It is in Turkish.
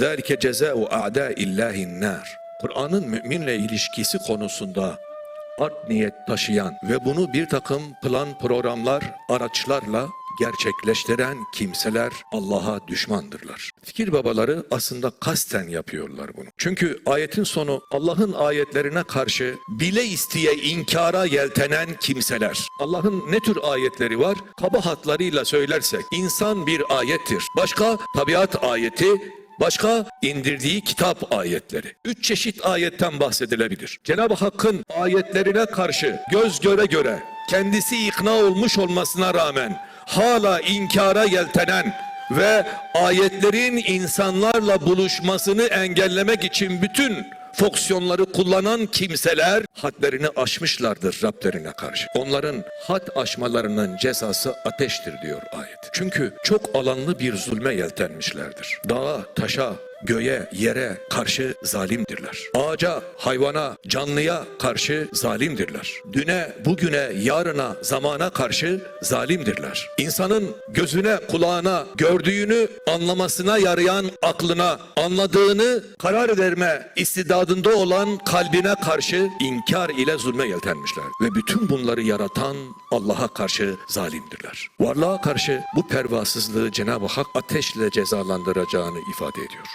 ذَٰلِكَ جَزَاءُ اَعْدَاءِ اللّٰهِ النَّارِ Kur'an'ın müminle ilişkisi konusunda art niyet taşıyan ve bunu bir takım plan programlar, araçlarla gerçekleştiren kimseler Allah'a düşmandırlar. Fikir babaları aslında kasten yapıyorlar bunu. Çünkü ayetin sonu Allah'ın ayetlerine karşı bile isteye inkara yeltenen kimseler. Allah'ın ne tür ayetleri var? Kaba hatlarıyla söylersek insan bir ayettir. Başka tabiat ayeti, Başka indirdiği kitap ayetleri. Üç çeşit ayetten bahsedilebilir. Cenab-ı Hakk'ın ayetlerine karşı göz göre göre kendisi ikna olmuş olmasına rağmen hala inkara yeltenen ve ayetlerin insanlarla buluşmasını engellemek için bütün fonksiyonları kullanan kimseler hadlerini aşmışlardır Rablerine karşı. Onların had aşmalarının cezası ateştir diyor ayet. Çünkü çok alanlı bir zulme yeltenmişlerdir. Dağa, taşa, göğe, yere karşı zalimdirler. Ağaca, hayvana, canlıya karşı zalimdirler. Düne, bugüne, yarına, zamana karşı zalimdirler. İnsanın gözüne, kulağına, gördüğünü anlamasına yarayan aklına, anladığını karar verme istidadında olan kalbine karşı inkar ile zulme yeltenmişler. Ve bütün bunları yaratan Allah'a karşı zalimdirler. Varlığa karşı bu pervasızlığı Cenab-ı Hak ateşle cezalandıracağını ifade ediyor.